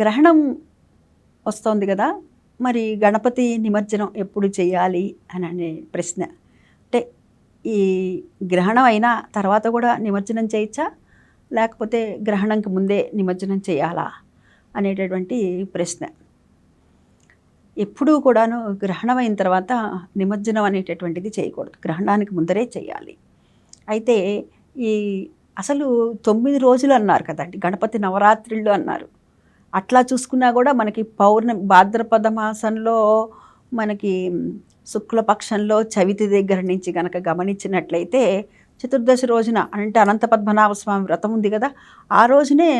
గ్రహణం వస్తోంది కదా మరి గణపతి నిమజ్జనం ఎప్పుడు చేయాలి అని అనే ప్రశ్న. అంటే ఈ గ్రహణం అయినా తర్వాత కూడా నిమజ్జనం చేయొచ్చా? లేకపోతే గ్రహణంకి ముందే నిమజ్జనం చేయాలా? అనేటటువంటి ప్రశ్న. ఎప్పుడూ కూడాను గ్రహణం అయిన తర్వాత నిమజ్జనం అనేటటువంటిది చేయకూడదు. గ్రహణానికి ముందరే చేయాలి. అయితే ఈ అసలు తొమ్మిది రోజులు అన్నారు కదండి గణపతి నవరాత్రిళ్ళు అన్నారు. అట్లా చూసుకున్నా కూడా మనకి పౌర్ణమి భాద్రపద మాసంలో మనకి శుక్లపక్షంలో చవితి దగ్గర నుంచి గనక గమనించినట్లయితే చతుర్దశి రోజున అంటే అనంత పద్మనాభ స్వామి వ్రతం ఉంది కదా ఆ రోజునే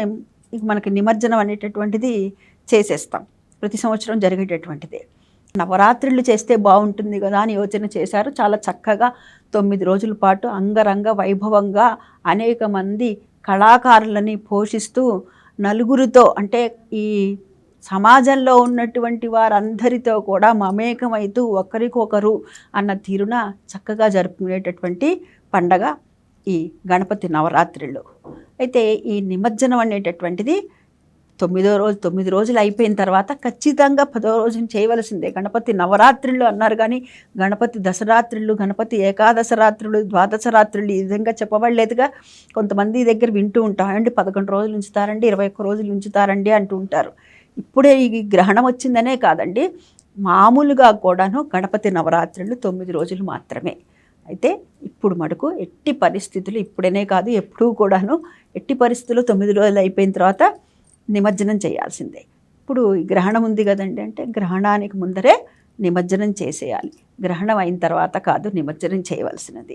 మనకి నిమజ్జనం అనేటటువంటిది చేసేస్తాం. ప్రతి సంవత్సరం జరిగేటటువంటిది. నవరాత్రులు చేస్తే బాగుంటుంది కదా అని యోచన చేశారు. చాలా చక్కగా తొమ్మిది రోజుల పాటు అంగరంగ వైభవంగా అనేక మంది కళాకారులని పోషిస్తూ నలుగురితో అంటే ఈ సమాజంలో ఉన్నటువంటి వారందరితో కూడా మమేకమైతూ ఒకరికొకరు అన్న తీరున చక్కగా జరుపుకునేటటువంటి పండగ ఈ గణపతి నవరాత్రిలో. అయితే ఈ నిమజ్జనం అనేటటువంటిది తొమ్మిదో రోజు తొమ్మిది రోజులు అయిపోయిన తర్వాత ఖచ్చితంగా పదో రోజున చేయవలసిందే. గణపతి నవరాత్రులు అన్నారు కానీ గణపతి దశరాత్రులు గణపతి ఏకాదశ రాత్రులు ద్వాదశ రాత్రులు ఈ విధంగా చెప్పబడలేదుగా. కొంతమంది దగ్గర వింటూ ఉంటాం. అండి పదకొండు రోజులు ఉంచుతారండి ఇరవై ఒక్క రోజులు ఉంచుతారండి అంటూ ఉంటారు. ఇప్పుడే ఈ గ్రహణం వచ్చిందనే కాదండి మామూలుగా కూడాను గణపతి నవరాత్రులు తొమ్మిది రోజులు మాత్రమే. అయితే ఇప్పుడు మటుకు ఎట్టి పరిస్థితులు ఇప్పుడనే కాదు ఎప్పుడూ కూడాను ఎట్టి పరిస్థితులు తొమ్మిది రోజులు అయిపోయిన తర్వాత నిమజ్జనం చేయాల్సిందే. ఇప్పుడు గ్రహణం ఉంది కదండి అంటే గ్రహణానికి ముందరే నిమజ్జనం చేసేయాలి. గ్రహణం అయిన తర్వాత కాదు నిమజ్జనం చేయవలసినది.